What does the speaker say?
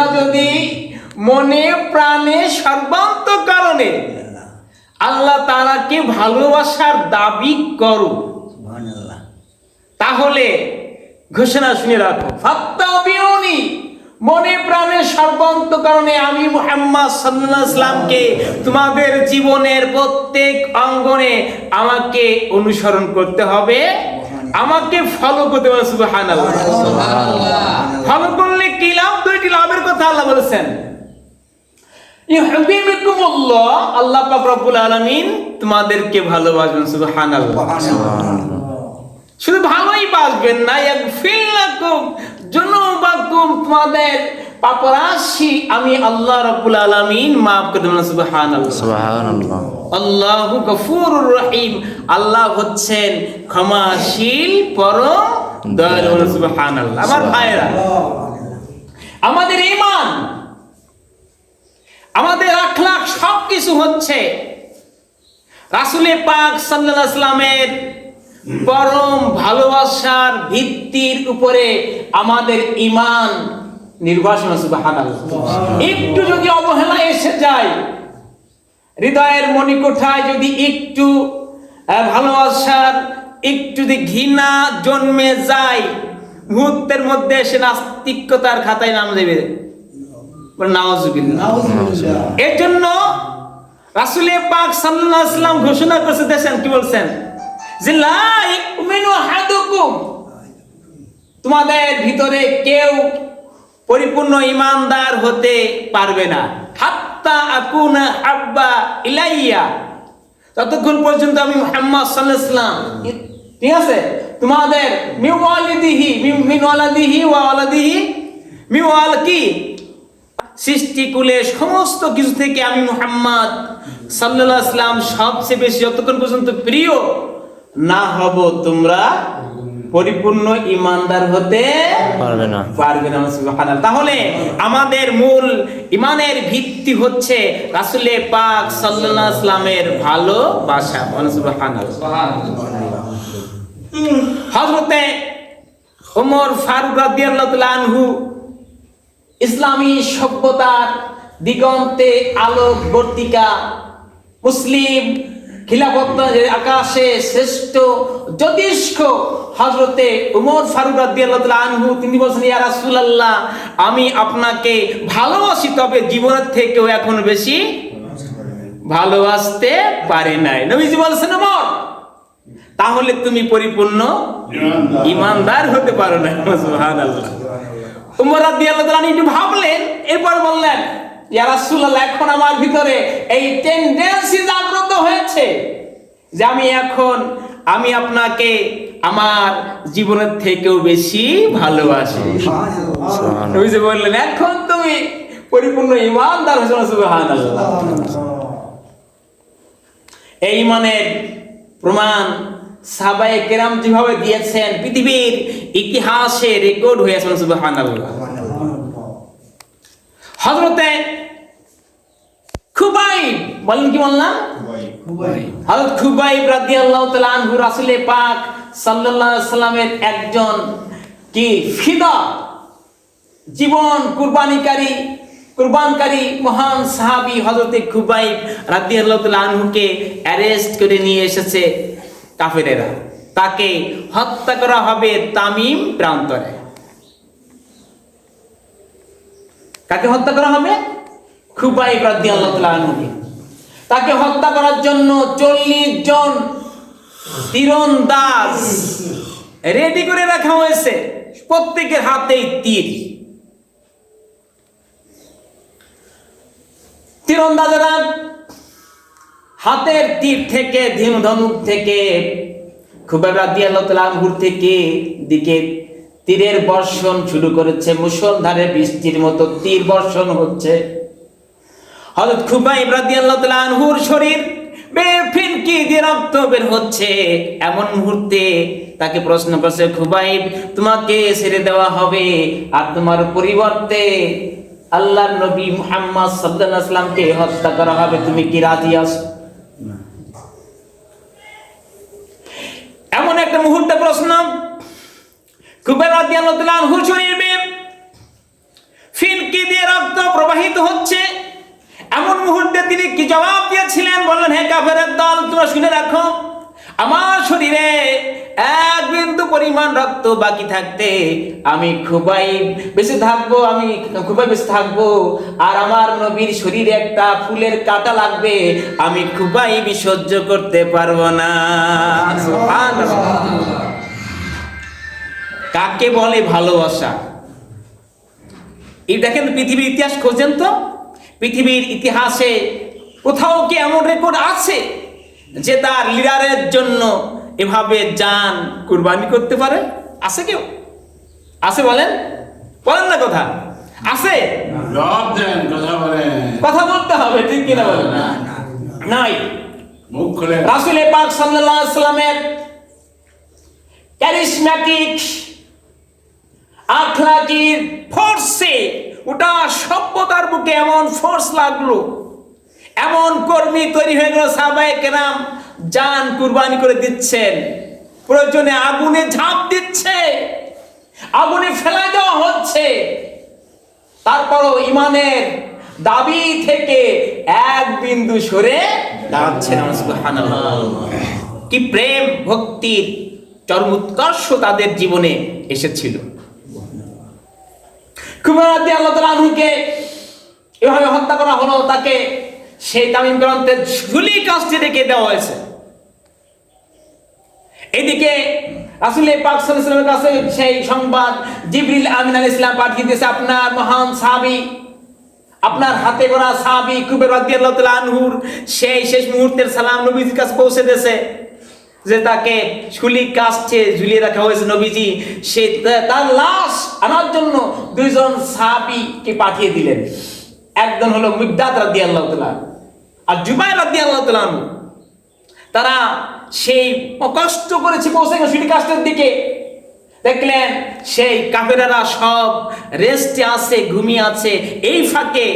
তোমরা যদি মনে প্রাণে সর্বান্ত কারণে আল্লাহ তাআলাকে ভালোবাসার দাবি করো তাহলে ঘোষণা শুনে রাখো। ফাত্তাবিউনি মনে প্রাণে সর্বান্ত কারণে আমি মুহাম্মদ সাল্লাল্লাহু আলাইহি সাল্লামকে তোমাদের জীবনের প্রত্যেক অঙ্গনে আমাকে অনুসরণ করতে হবে। আমাকে ফলো করতে হবে সুবহানাল্লাহ। ফলো বলেছেন। আল্লাহ পাক রব্বুল আলামিন তোমাদেরকে ভালোবাসবেন সুবহানাল্লাহ। শুধু ভালোই বাসবেন না এক ফিল্লাকুম জুনুবাকুম তোমাদের পাপরাশি আমি আল্লাহ রাব্বুল আলামিন maaf করে দেবেন সুবহানাল্লাহ। সুবহানাল্লাহ। আল্লাহু গফুরুর রহিম আল্লাহ হচ্ছেন ক্ষমাশীল পরম দয়ালু সুবহানাল্লাহ। আমার ভাইরা আমাদের ইমান আমাদের আখলাক সব কিছু হচ্ছে রাসুলে পাক সাল্লামের পরম ভালোবাসার ভিত্তির উপরে আমাদের ইমান নির্বাসন একটু যদি অবহেলা এসে যায়, হৃদয়ের মণিকোঠায় যদি একটু ভালোবাসার একটু যদি ঘৃণা জন্মে যায় মুহূর্তের মধ্যে সে নাস্তিকতার খাতায় নাম দেবে। এর জন্য রাসুলে পাক সাল্লাল্লাহু আলাইহি ঘোষণা করতে দেন কি বলছেন? যে তোমাদের ভিতরে কেউ পরিপূর্ণ ইমানদার হতে পারবে না। হাত্তা আকুনা হাব্বা ইলাইয়া। ততক্ষণ পর্যন্ত আমি মুহাম্মদ সাল্লাল্লাহু আলাইহি ঠিক আছে? তোমাদের মিওয়ালিদিহি মিনওয়ালাদিহি ওয়া ওয়ালাদিহি মিওয়াল কি সৃষ্টিকুলে সমস্ত কিছু থেকে আমি মুহাম্মদ সাল্লাল্লাহু আলাইহি সাল্লাম সবচেয়ে বেশি যতক্ষণ পর্যন্ত প্রিয় না হব তোমরা পরিপূর্ণ ইমানদার হতে পারবে না। পারবে না সুবহানাল্লাহ। তাহলে আমাদের মূল ইমানের ভিত্তি হচ্ছে রাসূলে পাক সাল্লাল্লাহু আলাইহি সাল্লামের ভালোবাসা। সুবহানাল্লাহ। হযরতে ওমর ফারুক আনহু ইসলামী সভ্যতার দিগন্তে আলোক বর্তিকা মুসলিম খিলাফত আকাশে শ্রেষ্ঠ জ্যোতিষ্ক হজরতে উমর ফারুক আনহু, তিনি বলছেন, ইয়া রাসূলুল্লাহ, আমি আপনাকে ভালোবাসি, তবে জীবনের থেকেও এখন বেশি ভালোবাসতে পারি নাই। নবীজি বলছেন উমর তাহলে তুমি পরিপূর্ণ ইমানদার। হতে পারো না। সুবহানাল্লাহ। উমর রাদিয়াল্লাহু তাআলা একটু ভাবলেন এরপর বললেন ইয়া রাসূলুল্লাহ এখন আমার ভিতরে এই টেন্ডেন্সি জাগ্রত হয়েছে যে আমি এখন আমি আপনাকে আমার জীবনের থেকেও বেশি ভালোবাসি। নবী যে বললেন এখন তুমি পরিপূর্ণ ইমানদার হয়েছো সুবহানাল্লাহ। এই ইমানের প্রমাণ সাহাবায়ে কেরাম যেভাবে দিয়েছেন পৃথিবীর ইতিহাসে রেকর্ড হয়েছে সুবহানাল্লাহ। হযরতে খুবাইব বলেন কি বললাম? হযরত খুবাইব রাদিয়াল্লাহু তাআলা আনহু রাসূলে পাক আলাইহি সাল্লামের একজন কি ফিদা জীবন কুরবানিকারী কুরবানকারী মহান সাহাবী হযরতে খুবাইব রাদিয়াল্লাহু তাআলা আনহুকে অ্যারেস্ট করে নিয়ে এসেছে। কাফেরেরা। তাকে হত্যা করা হবে তামিম প্রান্তরে। কাকে হত্যা করা হবে? খুবাইব রাদিয়াল্লাহু তাআলা আনহুকে। তাকে হত্যা করার জন্য চল্লিশ জন তীরন্দাজ রেডি করে রাখা হয়েছে। প্রত্যেকের হাতেই তীর। তীরন্দাজেরা হাতের তীর থেকে ধীম ধনুক থেকে খুবই রাদিয়াল্লাহু তাআলা আনহুর থেকে দিকে তীরের বর্ষণ শুরু করেছে মুসলধারে বৃষ্টির মতো তীর বর্ষণ হচ্ছে। হযরত খুবাইব রাদিয়াল্লাহু তাআলা আনহুর শরীর বেফিনকি দিয়ে রক্ত বের হচ্ছে? এমন মুহূর্তে তাকে প্রশ্ন করছে, খুবাইব, তোমাকে ছেড়ে দেওয়া হবে আর তোমার পরিবর্তে আল্লাহর নবী মুহাম্মদ সাল্লাল্লাহু আলাইহি হত্যা করা হবে। তুমি কি রাজি আছো? এমন একটা মুহূর্তে প্রশ্ন। ফিনকি দিয়ে রক্ত প্রবাহিত হচ্ছে? এমন মুহূর্তে তিনি কি জবাব দিয়েছিলেন? বললেন, হে কাফের দল, তোমরা শুনে রাখো। আমার শরীরে এক বিন্দু পরিমাণ রক্ত বাকি থাকতে আমি খুবই বেশি থাকব, আমি খুবই বেশি থাকব। আর আমার নবীর শরীরে একটা ফুলের কাটা লাগবে, আমি খুবই বিসহ্য করতে পারব না। কাকে বলে ভালোবাসা? এই দেখেন পৃথিবীর ইতিহাস খোঁজেন তো। পৃথিবীর ইতিহাসে কোথাও কি এমন রেকর্ড আছে? যে তার লিডারের জন্য এভাবে যান কুরবানি করতে পারে? আছে কেউ? আছে বলেন? বলেন না কথা। আছে? কথা বলতে হবে ঠিক কিনা বলেন? নাই। রাসুল পাক সাল্লাল্লাহু আলাইহি ক্যারিসম্যাটিক আখলাকির ফোর্সে ওটা সভ্যতার বুকে এমন ফোর্স লাগল এমন কর্মী তৈরি হয়ে গেল সাহাবায়ে কেরাম। জান কুরবানি করে দিচ্ছেন। প্রয়োজনে আগুনে ঝাঁপ দিচ্ছে। আগুনে ফেলা দেওয়া হচ্ছে। তারপরও ইমানের দাবি থেকে এক বিন্দু সরে দাঁড়াচ্ছে কি প্রেম ভক্তির চরম উৎকর্ষ তাদের জীবনে এসেছিল। কুমারাদি আল্লাহ আনহুকে এভাবে হত্যা করা হলো, তাকে সেই তামিম গ্রন্থে ঝুলি কাজটি রেখে দেওয়া হয়েছে। এদিকে আসলে পাক কাছে সেই সংবাদ জিবরিল আমিন আলাইহিস সালাম পাঠিয়ে দিয়েছে, আপনার মহান সাহাবী, আপনার হাতে গড়া সাহাবী কুবের আনহুর সেই শেষ মুহূর্তের সালাম নবীজির কাছে পৌঁছে দিয়েছে, যে তাকে শুলি কাস্টে ঝুলিয়ে রাখা হয়েছে নবীজি। সে তার লাশ আনার জন্য দুইজন সাহাবীকে পাঠিয়ে দিলেন। একজন হলো মিগদাদ রাদিয়াল্লাহু তাআলা। আর জুবাই রাদি আল্লাহ আনহু, তারা সেই কষ্ট করেছে পৌঁছে সিঁড়ি কাস্টের দিকে। দেখলেন সেই কাফেরারা সব রেস্টে আছে, ঘুমিয়ে আছে, এই ফাঁকে